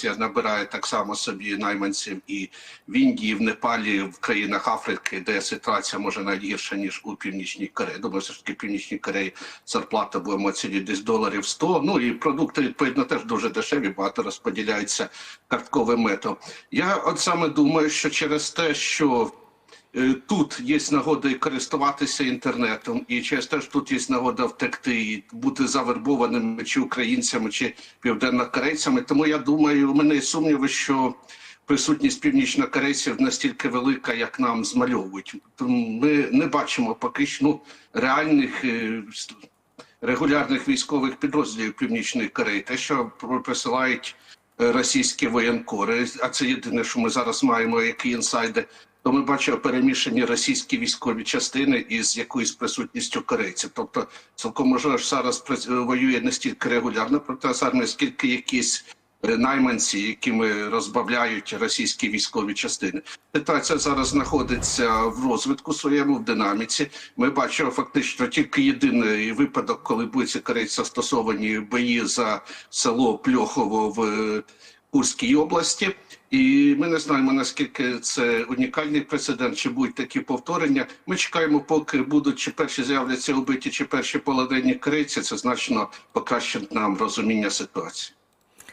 Росія набирає так само собі найманців і в Індії, в Непалі, в країнах Африки, де ситуація може найгірша ніж у північній Кореї. Думаю, все ж таки північній Кореї зарплата будемо оцінювати десь доларів 100. Ну і продукти відповідно теж дуже дешеві, багато розподіляються картковим метом. Я от саме думаю, що через те, що Тут є нагода користуватися інтернетом, і через те, що тут є нагода втекти і бути завербованими чи українцями, чи південнокорейцями. Тому я думаю, у мене є сумніви, що присутність північнокорейців настільки велика, як нам змальовують. Тому ми не бачимо поки що ну, реальних е, регулярних військових підрозділів Північної Кореї. Те, що присилають е, російські воєнкори, а це єдине, що ми зараз маємо, які інсайди. То ми бачимо перемішані російські військові частини із якоюсь присутністю корейців. Тобто, цілком можливо, що зараз воює не стільки регулярно проти армії, скільки якісь е, найманці, якими розбавляють російські військові частини. Ситуація зараз знаходиться в розвитку своєму в динаміці. Ми бачимо фактично тільки єдиний випадок, коли ці корейці застосовані бої за село Пльохово в е, Курській області. І ми не знаємо наскільки це унікальний прецедент, чи будуть такі повторення. Ми чекаємо, поки будуть чи перші з'являться убиті, чи перші полонені криці. Це значно покращить нам розуміння ситуації.